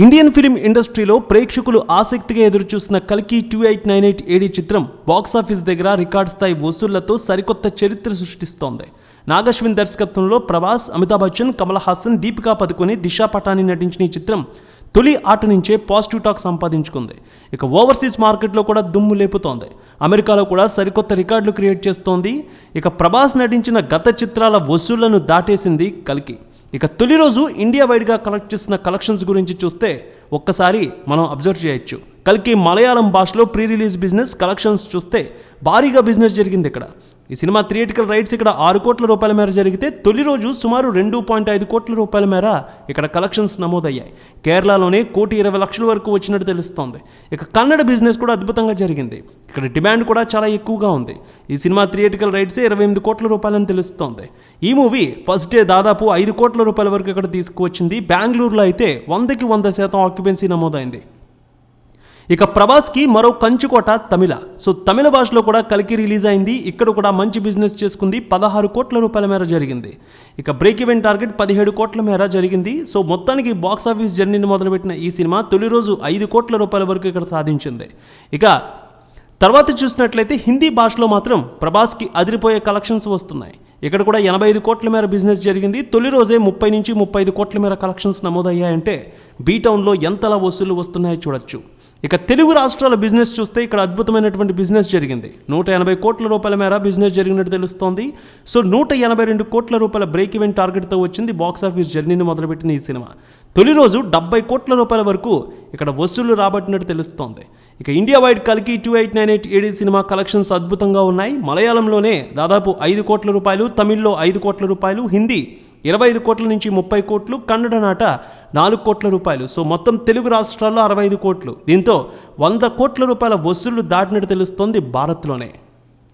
Indian film ఇండస్ట్రీలో ప్రేక్షకులు ఆసక్తిగా ఎదురుచూసిన కల్కి two eight nine eight AD చిత్రం బాక్సాఫీస్ దగ్గర రికార్డ్ స్థాయి వసూళ్ళతో సరికొత్త చరిత్ర సృష్టిస్తోంది. నాగశ్విన్ దర్శకత్వంలో ప్రభాస్ అమితాబ్ బచ్చన్ కమల్ హాసన్ దీపికా పదుకొని దిశా పటాని నటించిన ఈ చిత్రం తొలి ఆట నుంచే పాజిటివ్ టాక్ సంపాదించుకుంది. ఇక ఓవర్సీస్ మార్కెట్లో కూడా దుమ్ము లేపుతోంది. అమెరికాలో కూడా సరికొత్త రికార్డులు క్రియేట్ చేస్తోంది. ఇక ప్రభాస్ నటించిన గత చిత్రాల వసూళ్ళను దాటేసింది కల్కి. ఇక తొలి రోజు ఇండియా వైడ్గా కలెక్ట్ చేసిన కలెక్షన్స్ గురించి చూస్తే ఒక్కసారి మనం అబ్జర్వ్ చేయొచ్చు. కల్కి మలయాళం భాషలో ప్రీ రిలీజ్ బిజినెస్ కలెక్షన్స్ చూస్తే భారీగా బిజినెస్ జరిగింది ఇక్కడ. ఈ సినిమా థియేటికల్ రైట్స్ ఇక్కడ ఆరు కోట్ల రూపాయల మేర జరిగితే తొలి రోజు సుమారు రెండు పాయింట్ ఐదు కోట్ల రూపాయల మేర ఇక్కడ కలెక్షన్స్ నమోదయ్యాయి. కేరళలోనే కోటి ఇరవై లక్షల వరకు వచ్చినట్టు తెలుస్తోంది. ఇక కన్నడ బిజినెస్ కూడా అద్భుతంగా జరిగింది. ఇక్కడ డిమాండ్ కూడా చాలా ఎక్కువగా ఉంది. ఈ సినిమా థియేటికల్ రైట్స్ ఇరవై ఎనిమిది కోట్ల రూపాయలని తెలుస్తోంది. ఈ మూవీ ఫస్ట్ డే దాదాపు ఐదు కోట్ల రూపాయల వరకు ఇక్కడ తీసుకువచ్చింది. బెంగళూరులో అయితే వందకి వంద శాతం ఆక్యుపెన్సీ నమోదైంది. ఇక ప్రభాస్కి మరో కంచుకోట తమిళ. సో తమిళ భాషలో కూడా కలికి రిలీజ్ అయింది. ఇక్కడ కూడా మంచి బిజినెస్ చేసుకుంది. పదహారు కోట్ల రూపాయల మేర జరిగింది. ఇక బ్రేక్ ఈవెన్ టార్గెట్ పదిహేడు కోట్ల మేర జరిగింది. సో మొత్తానికి బాక్స్ ఆఫీస్ జర్నీని మొదలుపెట్టిన ఈ సినిమా తొలి రోజు ఐదు కోట్ల రూపాయల వరకు ఇక్కడ సాధించింది. ఇక తర్వాత చూసినట్లయితే హిందీ భాషలో మాత్రం ప్రభాస్కి అదిరిపోయే కలెక్షన్స్ వస్తున్నాయి. ఇక్కడ కూడా ఎనభై ఐదు కోట్ల మేర బిజినెస్ జరిగింది. తొలి రోజే ముప్పై నుంచి ముప్పై ఐదు కోట్ల మేర కలెక్షన్స్ నమోదయ్యాయంటే బీటౌన్లో ఎంతలా వసూళ్ళు వస్తున్నాయో చూడొచ్చు. ఇక తెలుగు రాష్ట్రాల బిజినెస్ చూస్తే ఇక్కడ అద్భుతమైనటువంటి బిజినెస్ జరిగింది. నూట ఎనభై కోట్ల రూపాయల మేర బిజినెస్ జరిగినట్టు తెలుస్తోంది. సో నూట ఎనభై రెండు కోట్ల రూపాయల బ్రేక్ ఈవెన్ టార్గెట్తో వచ్చింది బాక్స్ ఆఫీస్ జర్నీని మొదలుపెట్టిన ఈ సినిమా. తొలి రోజు డెబ్బై కోట్ల రూపాయల వరకు ఇక్కడ వసూళ్ళు రాబట్టినట్టు తెలుస్తోంది. ఇక ఇండియా వైడ్ కలికి two eight nine eight AD cinema collections అద్భుతంగా ఉన్నాయి. మలయాళంలోనే దాదాపు ఐదు కోట్ల రూపాయలు తమిళ్ళో ఐదు కోట్ల రూపాయలు హిందీ ఇరవై ఐదు కోట్ల నుంచి ముప్పై కోట్లు కన్నడ నాట నాలుగు కోట్ల రూపాయలు. సో మొత్తం తెలుగు రాష్ట్రాల్లో అరవై ఐదు కోట్లు. దీంతో వంద కోట్ల రూపాయల వసూళ్ళు దాటినట్టు తెలుస్తోంది భారత్లోనే.